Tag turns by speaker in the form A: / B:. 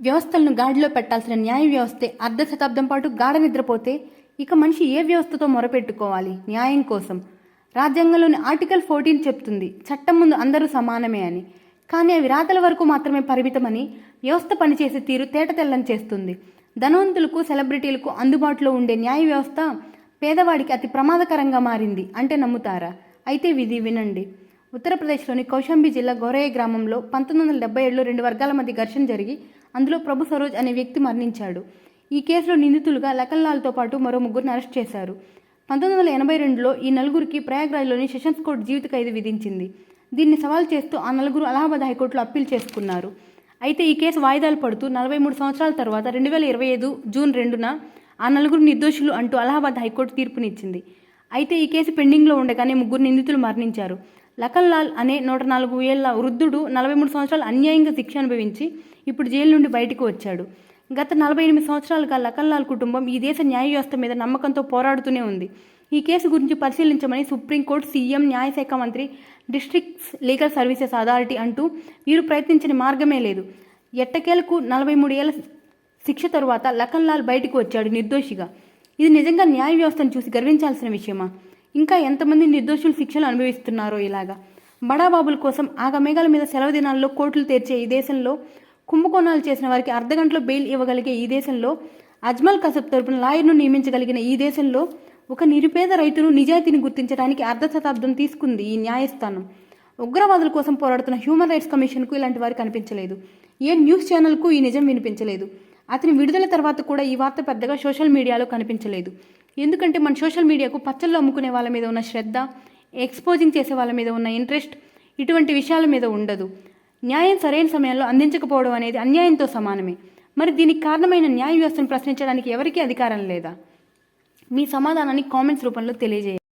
A: వ్యవస్థలను గాడిలో పెట్టాల్సిన న్యాయ వ్యవస్థే అర్ధ శతాబ్దం పాటు గాఢ నిద్రపోతే ఇక మనిషి ఏ వ్యవస్థతో మొరపెట్టుకోవాలి? న్యాయం కోసం. రాజ్యాంగంలోని ఆర్టికల్ ఫోర్టీన్ చెప్తుంది చట్టం ముందు అందరూ సమానమే అని. కానీ అవి రాతల వరకు మాత్రమే పరిమితమని వ్యవస్థ పనిచేసే తీరు తేటతెల్లం చేస్తుంది. ధనవంతులకు సెలబ్రిటీలకు అందుబాటులో ఉండే న్యాయ వ్యవస్థ పేదవాడికి అతి ప్రమాదకరంగా మారింది అంటే నమ్ముతారా? అయితే విధి వినండి. ఉత్తరప్రదేశ్లోని కౌశాంబి జిల్లా గొరయ్య గ్రామంలో పంతొమ్మిది వందల డెబ్బై ఏడులో రెండు వర్గాల మధ్య ఘర్షణ జరిగి అందులో ప్రభు సరోజ్ అనే వ్యక్తి మరణించాడు. ఈ కేసులో నిందితులుగా లకల్లాల్తో పాటు మరో ముగ్గురిని అరెస్ట్ చేశారు. పంతొమ్మిది వందల ఎనభై రెండులో ఈ నలుగురికి ప్రయాగ్రాజ్లోని సెషన్స్ కోర్టు జీవిత ఖైదు విధించింది. దీన్ని సవాల్ చేస్తూ ఆ నలుగురు అలహాబాద్ హైకోర్టులో అప్పీల్ చేసుకున్నారు. అయితే ఈ కేసు వాయిదాలు పడుతూ నలభై మూడు సంవత్సరాల తర్వాత రెండు వేల ఇరవై ఐదు జూన్ రెండున ఆ నలుగురు నిర్దోషులు అంటూ అలహాబాద్ హైకోర్టు తీర్పునిచ్చింది. అయితే ఈ కేసు పెండింగ్లో ఉండగానే ముగ్గురు నిందితులు మరణించారు. లఖన్ లాల్ అనే నూట నాలుగు ఏళ్ళ వృద్ధుడు నలభై మూడు సంవత్సరాలు అన్యాయంగా శిక్ష అనుభవించి ఇప్పుడు జైలు నుండి బయటకు వచ్చాడు. గత నలభై ఎనిమిది సంవత్సరాలుగా లఖన్ లాల్ కుటుంబం ఈ దేశ న్యాయ వ్యవస్థ మీద నమ్మకంతో పోరాడుతూనే ఉంది. ఈ కేసు గురించి పరిశీలించమని సుప్రీంకోర్టు సీఎం న్యాయశాఖ మంత్రి డిస్ట్రిక్ట్స్ లీగల్ సర్వీసెస్ అథారిటీ అంటూ వీరు ప్రయత్నించిన మార్గమే లేదు. ఎట్టకేలకు నలభై మూడు ఏళ్ళ శిక్ష తరువాత లఖన్ లాల్ బయటకు వచ్చాడు నిర్దోషిగా. ఇది నిజంగా న్యాయ వ్యవస్థను చూసి గర్వించాల్సిన విషయమా? ఇంకా ఎంతమంది నిర్దోషులు శిక్షలు అనుభవిస్తున్నారో ఇలాగా. బడాబాబుల కోసం ఆగమేఘాల మీద సెలవు దినాల్లో కోర్టులు తెరిచే ఈ దేశంలో కుంభకోణాలు చేసిన వారికి అర్ధగంటలో బెయిల్ ఇవ్వగలిగే ఈ దేశంలో అజ్మల్ కసబ్ తరపున లాయర్ను నియమించగలిగిన ఈ దేశంలో ఒక నిరుపేద రైతును నిజాయితీని గుర్తించడానికి అర్ధ శతాబ్దం తీసుకుంది ఈ న్యాయస్థానం. ఉగ్రవాదుల కోసం పోరాడుతున్న హ్యూమన్ రైట్స్ కమిషన్కు ఇలాంటి వారు కనిపించలేదు. ఏ న్యూస్ ఛానల్కు ఈ నిజం వినిపించలేదు. అతని విడుదల తర్వాత కూడా ఈ వార్త పెద్దగా సోషల్ మీడియాలో కనిపించలేదు. ఎందుకంటే మన సోషల్ మీడియాకు పచ్చళ్ళు అమ్ముకునే వాళ్ళ మీద ఉన్న శ్రద్ధ ఎక్స్పోజింగ్ చేసే వాళ్ళ మీద ఉన్న ఇంట్రెస్ట్ ఇటువంటి విషయాల మీద ఉండదు. న్యాయం సరైన సమయంలో అందించకపోవడం అనేది అన్యాయంతో సమానమే. మరి దీనికి కారణమైన న్యాయ వ్యవస్థను ప్రశ్నించడానికి ఎవరికీ అధికారం లేదా? మీ సమాధానాన్ని కామెంట్స్ రూపంలో తెలియజేయండి.